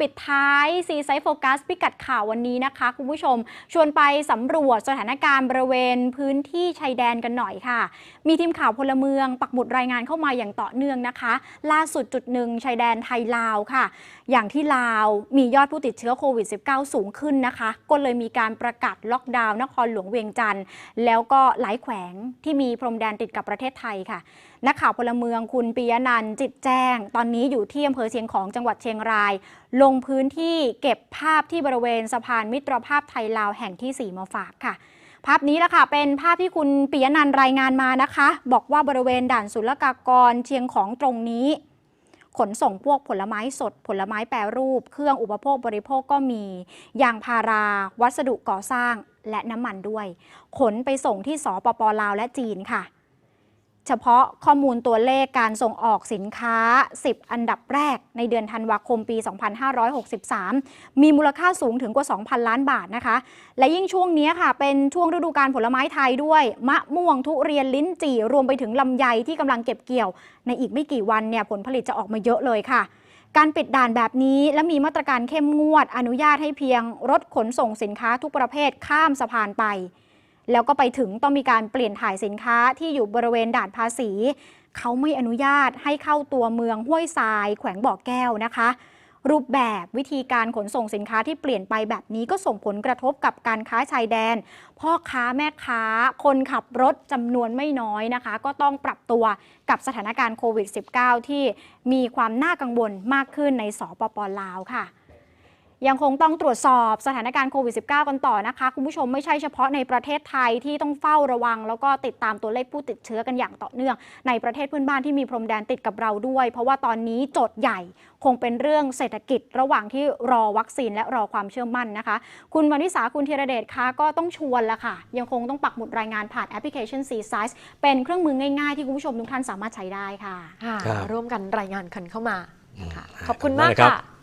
ปิดท้ายซีไซโฟกัสพิกัดข่าววันนี้นะคะ คุณผู้ชม ชวนไปสำรวจสถานการณ์บริเวณพื้นที่ชายแดนกันหน่อยค่ะ มีทีมข่าวพลเมือง ปักหมุดรายงานเข้ามาอย่างต่อเนื่องนะคะ ล่าสุดจุดหนึ่งชายแดนไทยลาวค่ะ อย่างที่ลาวมียอดผู้ติดเชื้อโควิด -19 สูงขึ้นนะคะ ก็เลยมีการประกาศล็อกดาวน์นครหลวงเวียงจันทร์แล้วก็หลายแขวงที่มีพรมแดนติดกับประเทศไทยค่ะนักข่าวพลเมืองคุณปิยนันท์จิตแจ้ง ตอนนี้อยู่ที่อำเภอเชียงของจังหวัดเชียงรายลงงพื้นที่เก็บภาพที่บริเวณสะพานมิตรภาพไทยลาวแห่งที่ 4 มาฝากค่ะ ภาพนี้แหละค่ะ เป็นภาพที่คุณปิยนันรายงานมานะคะ บอกว่าบริเวณด่านศุลกากรเชียงของตรงนี้ ขนส่งพวกผลไม้สด ผลไม้แปรรูป เครื่องอุปโภคบริโภคก็มียางพารา วัสดุก่อสร้างและน้ำมันด้วย ขนไปส่งที่สปปลาวและจีนค่ะ เฉพาะข้อมูลตัวเลขการส่งออกสินค้า 10 อันดับแรก ในเดือนธันวาคมปี 2563 มีมูลค่าสูงถึงกว่า 2,000 ล้านบาทนะคะ และยิ่งช่วงนี้ค่ะ เป็นช่วงฤดูการผลไม้ไทยด้วย มะม่วงทุเรียนลิ้นจี่ รวมไปถึงลำไยที่กำลังเก็บเกี่ยว ในอีกไม่กี่วันเนี่ยผลผลิตจะออกมาเยอะเลยค่ะการปิดด่านแบบนี้และมีมาตรการเข้มงวดอนุญาตให้เพียงรถขนส่งสินค้าทุกประเภทข้ามสะพานไป แล้วก็ไปถึงต้องมีการเปลี่ยนถ่ายสินค้าที่อยู่บริเวณด่านภาษี เขาไม่อนุญาตให้เข้าตัวเมืองห้วยทราย แขวงบ่อแก้วนะคะ รูปแบบวิธีการขนส่งสินค้าที่เปลี่ยนไปแบบนี้ก็ส่งผลกระทบกับการค้าชายแดน พ่อค้าแม่ค้า คนขับรถจำนวนไม่น้อยนะคะ ก็ต้องปรับตัวกับสถานการณ์โควิด -19 ที่มีความน่ากังวลมากขึ้นในสปปลาวค่ะ ยังคงต้องตรวจสอบสถานการณ์โควิด -19 กันต่อนะคะ คุณผู้ชมไม่ใช่เฉพาะในประเทศไทยที่ต้องเฝ้าระวัง แล้วก็ติดตามตัวเลขผู้ติดเชื้อกันอย่างต่อเนื่อง ในประเทศเพื่อนบ้านที่มีพรมแดนติดกับเราด้วย เพราะว่าตอนนี้โจทย์ใหญ่คงเป็นเรื่องเศรษฐกิจระหว่างที่รอวัคซีนและรอความเชื่อมั่นนะคะ คุณวนิสาคุณธีรเดชคะก็ต้องชวนละค่ะ ยังคงต้องปักหมุดรายงานผ่านแอปพลิเคชัน C Size เป็นเครื่องมือง่ายๆที่คุณผู้ชมทุกท่านสามารถใช้ได้ค่ะค่ะครับร่วมกันรายงานกันเข้ามาค่ะอืมขอบคุณมากได้ครับค่ะ